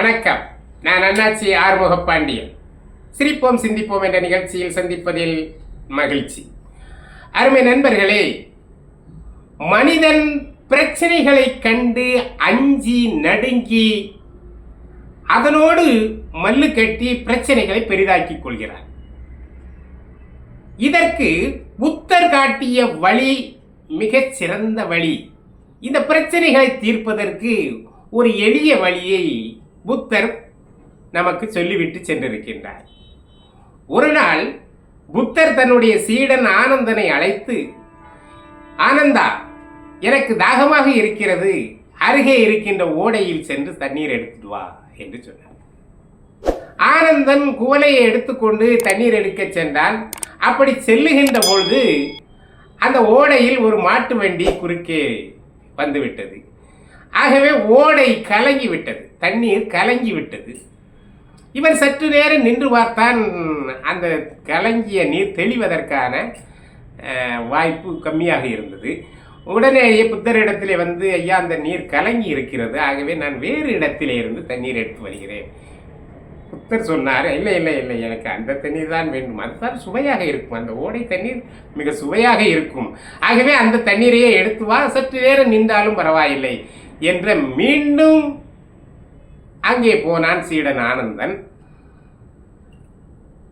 வணக்கம். நான் அண்ணாச்சி ஆறுமுக பாண்டியன் சிரிப்போம் சிந்திப்போம் என்ற நிகழ்ச்சியில் சந்திப்பதில் மகிழ்ச்சி. அருமை நண்பர்களே மனிதன் பிரச்சனைகளை கண்டு அஞ்சி நடுங்கி அதனோடு மல்லு கட்டி பிரச்சனைகளை பெரிதாக்கிக் கொள்கிறார். இதற்கு புத்தர் காட்டிய வழி மிகச் சிறந்த வழி. இந்த பிரச்சனைகளை தீர்ப்பதற்கு ஒரு எளிய வழியை புத்தர் நமக்கு சொல்லிவிட்டு சென்றிருக்கின்றார். ஒரு நாள் புத்தர் தன்னுடைய சீடன் ஆனந்தனை அழைத்து ஆனந்தா எனக்கு தாகமாக இருக்கிறது. அருகே இருக்கின்ற ஓடையில் சென்று தண்ணீர் எடுத்துட்டு வா என்று சொன்னார். ஆனந்தன் குவலையை எடுத்துக்கொண்டு தண்ணீர் எடுக்கச் சென்றான். அப்படி செல்லுகின்ற பொழுது அந்த ஓடையில் ஒரு மாட்டு வண்டி குறுக்கே வந்துவிட்டது. ஆகவே ஓடை கலங்கி விட்டது தண்ணீர் கலங்கி விட்டது இவன் சற்று நேரம் நின்று பார்த்தான் அந்த கலங்கிய நீர் தெளிவதற்கான வாய்ப்பு கம்மியாக இருந்தது. உடனேயே புத்தரிடத்திலே வந்து ஐயா அந்த நீர் கலங்கி இருக்கிறது. ஆகவே நான் வேறு இடத்திலே இருந்து தண்ணீர் எடுத்து வருகிறேன். புத்தர் சொன்னார் இல்லை இல்லை இல்லை எனக்கு அந்த தண்ணீர் தான் வேண்டும். அதுதான் சுவையாக இருக்கும். அந்த ஓடை தண்ணீர் மிக சுவையாக இருக்கும். ஆகவே அந்த தண்ணீரையே எடுத்து வா. சற்று நேரம் நின்றாலும் பரவாயில்லை. என்ற மீண்டும் அங்கே போனான் சீடன் ஆனந்தன்.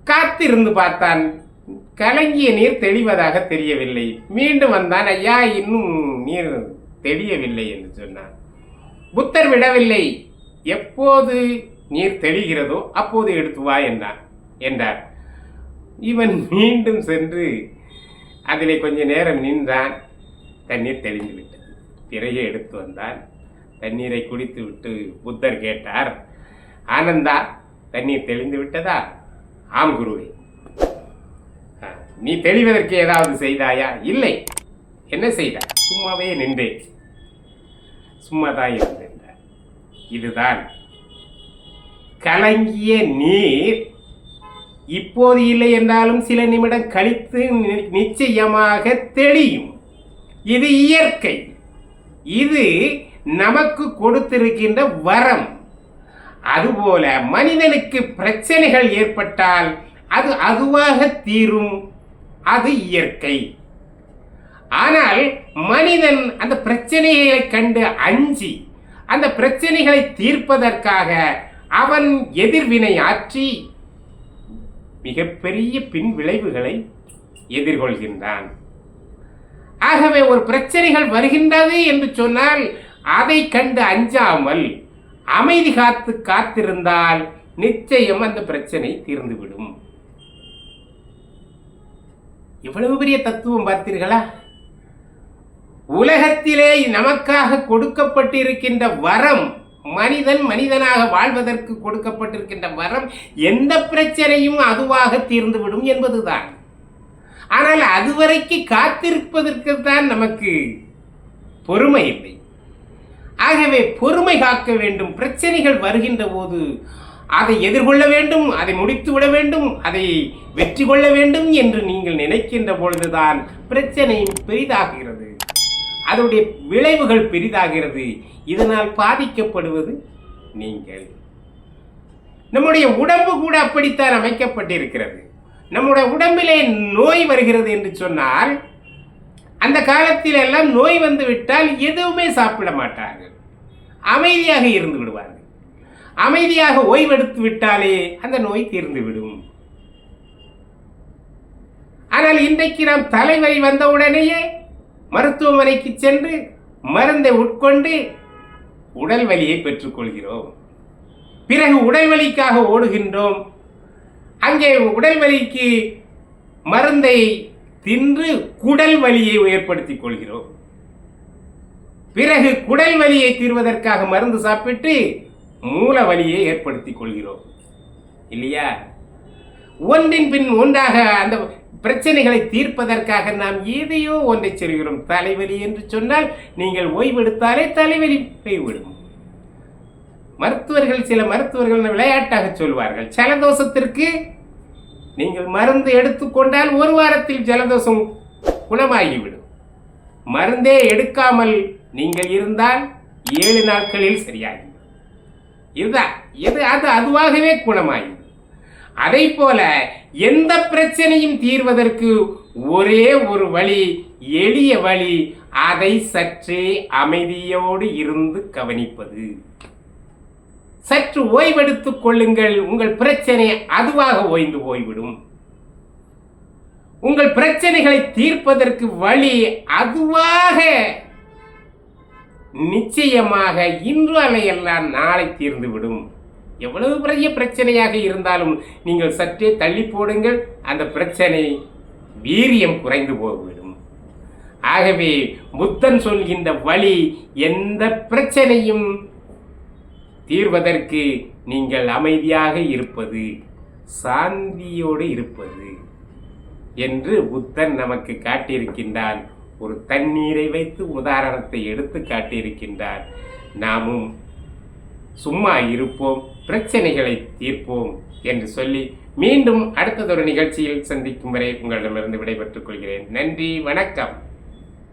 காத்திருந்து பார்த்தான். கலங்கிய நீர் தெளிவதாக தெரியவில்லை. மீண்டும் வந்தான் ஐயா இன்னும் நீர் தெளியவில்லை என்று சொன்னான். புத்தர் விடவில்லை. எப்போது நீர் தெளிகிறதோ அப்போது எடுத்து வா என்றான். என்றார். இவன் மீண்டும் சென்று அதிலே கொஞ்ச நேரம் நின்றான். தண்ணீர் தெளிந்து விட்டது. பிறகு எடுத்து வந்தான். தண்ணீரை குடித்து விட்டு புத்தர் கேட்டார் ஆனந்தா தண்ணீர் தெளிந்து விட்டதா? ஆம் குருவே. நீ தெளிவதற்கு ஏதாவது செய்தாயா? இல்லை. என்ன செய்தாய்? சும்மாவே நின்றேன். சும்மா தான் இதுதான் கலங்கிய நீர். இப்போது இல்லை என்றாலும் சில நிமிடம் கழித்து நி- நிச்சயமாக தெளியும். இது இயற்கை. இது நமக்கு கொடுத்திருக்கின்ற வரம். அதுபோல மனிதனுக்கு பிரச்சனைகள் ஏற்பட்டால் அது அதுவாக தீரும். அது இயற்கை. ஆனால் மனிதன் அந்த பிரச்சனைகளை கண்டு அஞ்சி அந்த பிரச்சனைகளை தீர்ப்பதற்காக அவன் எதிர்வினை ஆற்றி மிகப்பெரிய பின் விளைவுகளை எதிர்கொள்கின்றான். ஆகவே ஒரு பிரச்சனைகள் வருகின்றது என்று சொன்னால் அதை கண்டு அஞ்சாமல் அமைதி காத்து காத்திருந்தால் நிச்சயம் அந்த பிரச்சனை தீர்ந்துவிடும். எவ்வளவு பெரிய தத்துவம் பார்த்தீர்களா? உலகத்திலே நமக்காக கொடுக்கப்பட்டிருக்கின்ற வரம் மனிதன் மனிதனாக வாழ்வதற்கு கொடுக்கப்பட்டிருக்கின்ற வரம் எந்த பிரச்சனையும் அதுவாக தீர்ந்துவிடும் என்பதுதான். ஆனால் அதுவரைக்கு காத்திருப்பதற்கு தான் நமக்கு பொறுமை இல்லை. ஆகவே பொறுமை காக்க வேண்டும். பிரச்சனைகள் வருகின்ற போது அதை எதிர்கொள்ள வேண்டும் அதை முடித்து விட வேண்டும் அதை வெற்றி கொள்ள வேண்டும் என்று நீங்கள் நினைக்கின்ற பொழுதுதான் பிரச்சனை பெரிதாகிறது. அதனுடைய விளைவுகள் பெரிதாகிறது. இதனால் பாதிக்கப்படுவது நீங்கள். நம்முடைய உடம்பு கூட அப்படித்தான் அமைக்கப்பட்டிருக்கிறது. நம்முடைய உடம்பிலே நோய் வருகிறது என்று சொன்னால் அந்த காலத்தில் எல்லாம் நோய் வந்துவிட்டால் எதுவுமே சாப்பிட மாட்டார்கள். அமைதியாக இருந்து விடுவார்கள். அமைதியாக ஓய்வெடுத்து விட்டாலே அந்த நோய் தீர்ந்து விடும். ஆனால் இன்றைக்கு நாம் தலைவலி வந்த உடனேயே மருத்துவமனைக்கு சென்று மருந்தை உட்கொண்டு உடல் வலியை பெற்றுக்கொள்கிறோம். பிறகு உடல் வலிக்காக ஓடுகின்றோம். அங்கே உடல் வலிக்கு மருந்தை தின்று குடல் வலியை ஏற்படுத்திக் கொள்கிறோம். பிறகு குடல் வலியை தீர்வதற்காக மருந்து சாப்பிட்டு மூல வலியை ஏற்படுத்திக் கொள்கிறோம். இல்லையா? ஒன்றின் பின் ஒன்றாக அந்த பிரச்சனைகளை தீர்ப்பதற்காக நாம் ஏதையோ ஒன்றை செல்கிறோம் தலைவலி என்று சொன்னால் நீங்கள் ஓய்வெடுத்தாலே தலைவலி போய்விடும் மருத்துவர்கள் சில மருத்துவர்கள் விளையாட்டாக சொல்வார்கள். ஜலதோஷத்திற்கு நீங்கள் மருந்து எடுத்துக்கொண்டால் ஒரு வாரத்தில் ஜலதோஷம் குணமாகிவிடும். மருந்தே எடுக்காமல் நீங்கள் இருந்தால் ஏழு நாட்களில் சரியாகி இதுதான். எது அது அதுவாகவே குணமாயிடும். அதை போல எந்த பிரச்சனையும் தீர்வதற்கு ஒரே ஒரு வழி எளிய வழி அதை சற்றே அமைதியோடு இருந்து கவனிப்பது. சற்று ஓய்வெடுத்துக் கொள்ளுங்கள். உங்கள் பிரச்சனை அதுவாக ஓய்ந்து போய்விடும். உங்கள் பிரச்சனைகளை தீர்ப்பதற்கு வழி அதுவாக நிச்சயமாக இன்று அலையெல்லாம் நாளை தீர்ந்துவிடும். எவ்வளவு பெரிய பிரச்சனையாக இருந்தாலும் நீங்கள் சற்றே தள்ளி போடுங்கள். அந்த பிரச்சனை வீரியம் குறைந்து போய்விடும். ஆகவே புத்தன் சொல்கின்ற வழி எந்த பிரச்சனையும் தீர்வதற்கு நீங்கள் அமைதியாக இருப்பது சாந்தியோடு இருப்பது என்று புத்தன் நமக்கு காட்டியிருக்கின்றான். ஒரு தண்ணீரை வைத்து உதாரணத்தை எடுத்து காட்டியிருக்கின்றார். நாமும் சும்மா இருப்போம் பிரச்சனைகளை தீர்ப்போம் என்று சொல்லி மீண்டும் அடுத்ததொரு நிகழ்ச்சியில் சந்திக்கும் வரை உங்களிடமிருந்து விடைபெற்றுக் கொள்கிறேன். நன்றி வணக்கம்.